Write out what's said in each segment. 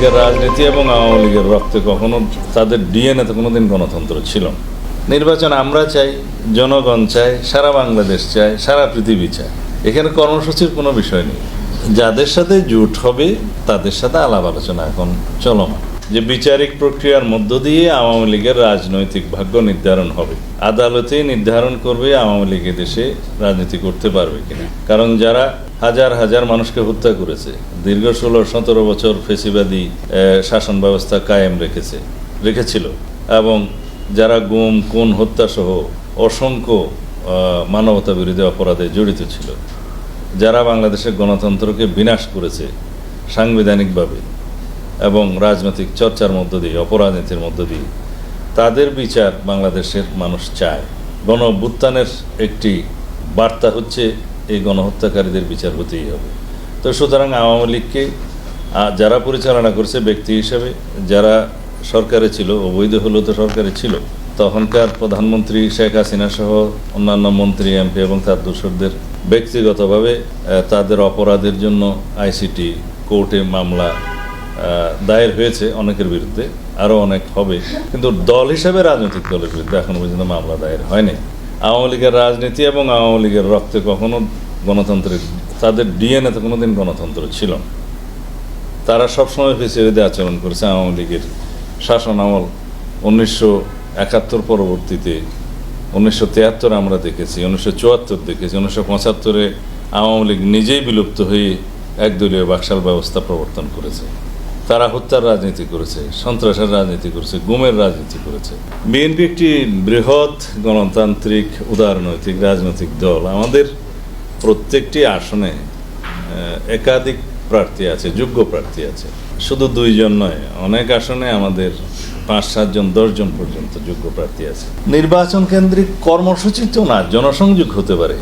লীগের রাজনীতি এবং আওয়ামী লীগের রক্তে কখনো তাদের ডিএনএতে কোনোদিন গণতন্ত্র ছিল না। নির্বাচন আমরা চাই, জনগণ চাই সারা বাংলাদেশ চায়, সারা পৃথিবী চায়। এখানে কর্মসূচির কোনো বিষয় নেই। যাদের সাথে জোট হবে, তাদের সাথে আলাপ আলোচনা এখন চলমান। যে বিচারিক প্রক্রিয়ার মধ্য দিয়ে আওয়ামী লীগের রাজনৈতিক ভাগ্য নির্ধারণ হবে। আদালতে নির্ধারণ করবে আওয়ামী লীগ দেশে রাজনীতি করতে পারবে কিনা। কারণ যারা হাজার হাজার মানুষকে হত্যা করেছে, দীর্ঘ ষোলো সতেরো বছর ফেসিবাদী শাসন ব্যবস্থা কায়েম রেখেছে, রেখেছিল এবং যারা গুম, খুন হত্যা সহ অসংখ্য মানবতা বিরোধী অপরাধে জড়িত ছিল, যারা বাংলাদেশের গণতন্ত্রকে বিনাশ করেছে সাংবিধানিকভাবে এবং রাজনৈতিক চর্চার মধ্য দিয়ে, অপরাজনীতির মধ্য দিয়ে, তাদের বিচার বাংলাদেশের মানুষ চায়। গণ একটি বার্তা হচ্ছে, এই গণহত্যাকারীদের বিচার হতেই হবে। তো সুতরাং আওয়ামী লীগকে যারা পরিচালনা করছে ব্যক্তি হিসেবে, যারা সরকারে ছিল, অবৈধ হলেও তো সরকারে ছিল, তখনকার প্রধানমন্ত্রী শেখ হাসিনা সহ অন্যান্য মন্ত্রী, এমপি এবং তার দূষরদের ব্যক্তিগতভাবে তাদের অপরাধের জন্য আইসিটি কোর্টে মামলা দায়ের হয়েছে অনেকের বিরুদ্ধে আরও অনেক হবে। কিন্তু দল হিসেবে রাজনৈতিক দলের বিরুদ্ধে এখনও পর্যন্ত মামলা দায়ের হয়নি। আওয়ামী লীগের রাজনীতি এবং আওয়ামী লীগের রক্তে কখনো গণতন্ত্রের, তাদের ডিএনএতে কোনোদিন গণতন্ত্র ছিল না। তারা সবসময় ফেসিলিটি আচরণ করেছে আওয়ামী লীগের শাসন আমল। উনিশশো একাত্তর পরবর্তীতে, উনিশশো তিয়াত্তর আমরা দেখেছি, উনিশশো চুয়াত্তর দেখেছি, উনিশশো পঁচাত্তরে আওয়ামী লীগ নিজেই বিলুপ্ত হয়ে একদলীয় বাকশাল ব্যবস্থা প্রবর্তন করেছে। তারা হত্যার রাজনীতি করেছে, সন্ত্রাসের রাজনীতি করেছে, গুমের রাজনীতি করেছে। বিএনপি একটি বৃহৎ গণতান্ত্রিক, উদারনৈতিক, রাজনৈতিক দল। আমাদের প্রত্যেকটি আসনে একাধিক প্রার্থী আছে, যোগ্য প্রার্থী আছে। শুধু দুইজন নয়, অনেক আসনে আমাদের পাঁচ, সাতজন, দশজন পর্যন্ত যোগ্য প্রার্থী আছে। নির্বাচন কেন্দ্রিক কর্মসূচি তো না, জনসংযোগ হতে পারে।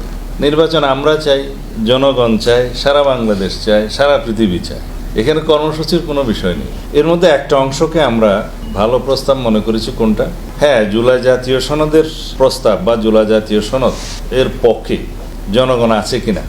নির্বাচন আমরা চাই, জনগণ চায়, সারা বাংলাদেশ চায়, সারা পৃথিবী চায়। এখানে কর্মসূচির কোনো বিষয় নেই। এর মধ্যে একটা অংশকে আমরা ভালো প্রস্তাব মনে করেছি, কোনটা? হ্যাঁ জুলাই জাতীয় সনদের প্রস্তাব বা জুলাই জাতীয় সনদ এর পক্ষে জনগণ আছে কিনা,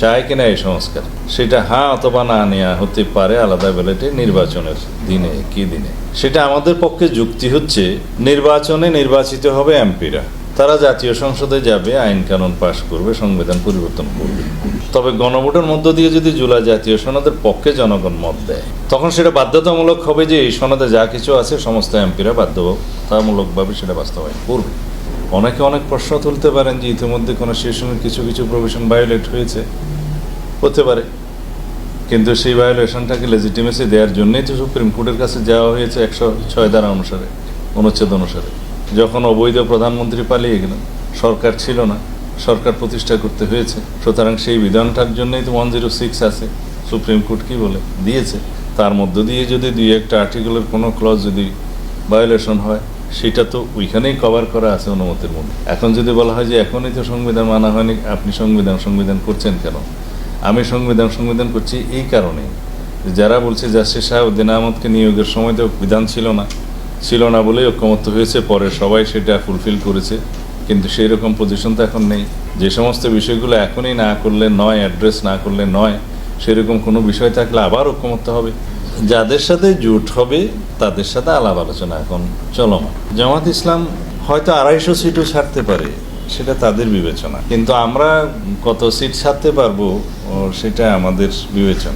চায় কিনা এই সংস্কার? সেটা হ্যাঁ অথবা না নেওয়া হতে পারে আলাদা ব্যালেটে নির্বাচনের দিনে কি দিনে। সেটা আমাদের পক্ষে যুক্তি হচ্ছে, নির্বাচনে নির্বাচিত হবে এমপিরা। তারা জাতীয় সংসদে যাবে, আইন কানুন পাশ করবে, সংবিধান পরিবর্তন করবে। তবে গণভোটের মধ্য দিয়ে যদি জুলাই জাতীয় সনদের পক্ষে জনগণ মত দেয়, তখন সেটা বাধ্যতামূলক হবে যে এই সনদে যা কিছু আছে সমস্ত এমপিরা বাধ্যতামূলকভাবে সেটা বাস্তবায়ন করবে। অনেকে অনেক প্রশ্ন তুলতে পারেন যে ইতিমধ্যে কোনো সেশনের কিছু কিছু প্রভিশন ভায়োলেট হয়েছে। হতে পারে। কিন্তু সেই ভায়োলেশনটাকে লেজিটিমেসি দেওয়ার জন্যই তো সুপ্রিম কোর্টের কাছে যাওয়া হয়েছে একশো ছয় ধারা অনুসারে, অনুচ্ছেদ অনুসারে। যখন অবৈধ প্রধানমন্ত্রী পালিয়ে গেলেন, সরকার ছিল না। সরকার প্রতিষ্ঠা করতে হয়েছে। সুতরাং সেই বিধানটার জন্যই তো ওয়ান জিরো সিক্স আছে। সুপ্রিম কোর্ট কি বলে? দিয়েছে। তার মধ্য দিয়ে যদি দুই একটা আর্টিকেলের কোনো ক্লজ যদি ভায়োলেশন হয়, সেটা তো ওইখানেই কভার করা আছে অনুমতির মধ্যে। এখন যদি বলা হয় যে এখনই তো সংবিধান মানা হয়নি, আপনি সংবিধান সংবিধান করছেন কেন? আমি সংবিধান সংবিধান করছি এই কারণে যারা বলছে জাস্টিস শাহাবুদ্দিন আহমদকে নিয়োগের সময় তো বিধান ছিল না। ছিল না বলেই ঐক্যমত্য হয়েছে, পরে সবাই সেটা ফুলফিল করেছে। কিন্তু সেই রকম পজিশন তো এখন নেই। যে সমস্ত বিষয়গুলো এখনই না করলে নয় অ্যাড্রেস না করলে নয়, সেরকম কোনো বিষয় থাকলে আবার ঐক্যমত্য হবে। যাদের সাথে জোট হবে, তাদের সাথে আলাপ আলোচনা এখন চলমান। জামাত ইসলাম হয়তো আড়াইশো সিটও ছাড়তে পারে, সেটা তাদের বিবেচনা। কিন্তু আমরা কত সিট ছাড়তে পারব সেটা আমাদের বিবেচনা।